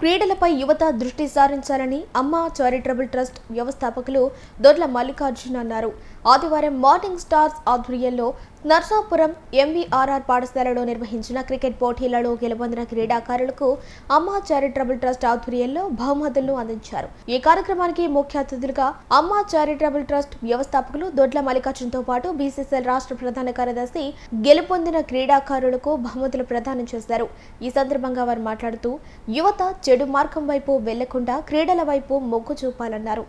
క్రీడలపై యువత దృష్టి సారించాలని అమ్మ చారిటబుల్ ట్రస్ట్ వ్యవస్థాపకులు దొడ్ల మల్లికార్జున్ అన్నారు. ఆదివారం మార్నింగ్ స్టార్స్ ఆధ్వర్యంలో నర్సాపురం ఎంవీఆర్ఆర్ పాఠశాలలో నిర్వహించిన క్రికెట్ పోటీలలో గెలుపొందిన క్రీడాకారులకు అమ్మ చారిటబుల్ ట్రస్ట్ ఆధ్వర్యంలో బహుమతులను అందించారు. ఈ కార్యక్రమానికి ముఖ్య అతిథులుగా అమ్మ చారిటబుల్ ట్రస్ట్ వ్యవస్థాపకులు దొడ్ల మల్లికార్జున్తో పాటు బీసీసీఎల్ రాష్ట్ర ప్రధాన కార్యదర్శి గెలుపొందిన క్రీడాకారులకు బహుమతులు ప్రదానం చేశారు. ఈ సందర్భంగా వారు మాట్లాడుతూ యువత చెడు మార్గం వైపు వెళ్ళకుండా క్రీడల వైపు మొగ్గు చూపాలన్నారు.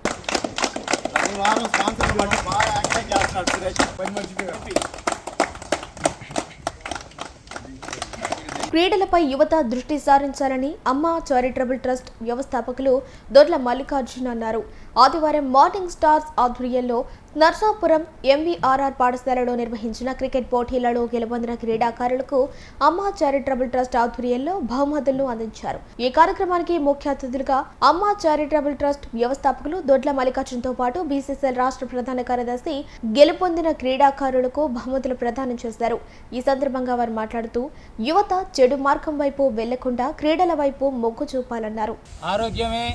క్రీడలపై యువత దృష్టి సారించాలని అమ్మ చారిటబుల్ ట్రస్ట్ వ్యవస్థాపకులు దొర్ల మల్లికార్జున్ అన్నారు. ఆదివారం మార్నింగ్ స్టార్స్ ఆధ్వర్యంలో నర్సాపురం ఎంవీఆర్ఆర్ పాఠశాలలో నిర్వహించిన క్రికెట్ పోటీలలో గెలుపొందిన క్రీడాకారులకు అమ్మ చారిటబుల్ ట్రస్ట్ ఆధ్వర్యంలో బహుమతులను అందించారు. ఈ కార్యక్రమానికి ముఖ్య అతిథులుగా అమ్మ చారిటబుల్ ట్రస్ట్ వ్యవస్థాపకులు దొడ్ల మల్లికార్జున్తో పాటు బీసీసీఎల్ రాష్ట్ర ప్రధాన కార్యదర్శి గెలుపొందిన క్రీడాకారులకు బహుమతులు ప్రదానం చేశారు. ఈ సందర్భంగా వారు మాట్లాడుతూ యువత చెడు మార్గం వైపు వెళ్ళకుండా క్రీడల వైపు మొగ్గు చూపాలన్నారు. ఆరోగ్యమే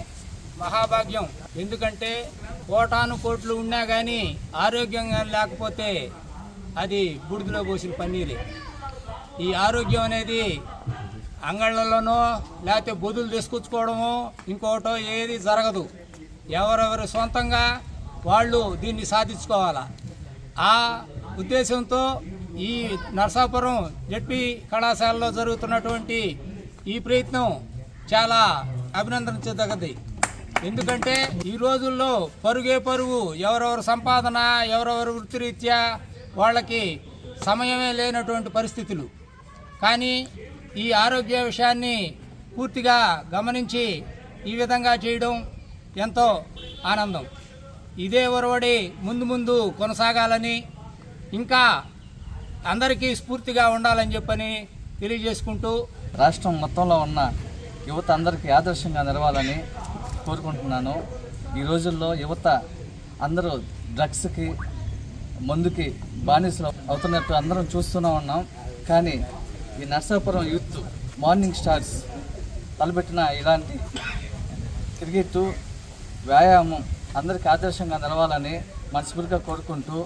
మహాభాగ్యం. ఎందుకంటే కోటాను కోట్లు ఉన్నా కానీ ఆరోగ్యంగా లేకపోతే అది బుడిదిలో పోసిన పన్నీరే. ఈ ఆరోగ్యం అనేది అంగళ్ళలోనో లేకపోతే బొదులు తీసుకొచ్చుకోవడమో ఇంకోటో ఏది జరగదు. ఎవరెవరు సొంతంగా వాళ్ళు దీన్ని సాధించుకోవాలా? ఆ ఉద్దేశంతో ఈ నరసాపురం జడ్పీ కళాశాలలో జరుగుతున్నటువంటి ఈ ప్రయత్నం చాలా అభినందించదగ్గది ఎందుకంటే ఈ రోజుల్లో పరుగే పరుగు ఎవరెవరు సంపాదన ఎవరెవరు వృత్తిరీత్యా వాళ్ళకి సమయమే లేనటువంటి పరిస్థితులు. కానీ ఈ ఆరోగ్య విషయాన్ని పూర్తిగా గమనించి ఈ విధంగా చేయడం ఎంతో ఆనందం. ఇదే ఒరవడి ముందు ముందు కొనసాగాలని ఇంకా అందరికీ స్ఫూర్తిగా ఉండాలని చెప్పని తెలియజేసుకుంటూ రాష్ట్రం మొత్తంలో ఉన్న యువత అందరికీ ఆదర్శంగా నిలవాలని కోరుకుంటున్నాను. ఈ రోజుల్లో యువత అందరూ డ్రగ్స్కి మందుకి బానిసలు అవుతున్నట్టు అందరం చూస్తూనే ఉన్నాం. కానీ ఈ నర్సాపురం యూత్ మార్నింగ్ స్టార్స్ తలపెట్టిన ఇలాంటి క్రికెట్ వ్యాయామం అందరికీ ఆదర్శంగా నిలవాలని మనస్ఫూర్తిగా కోరుకుంటూ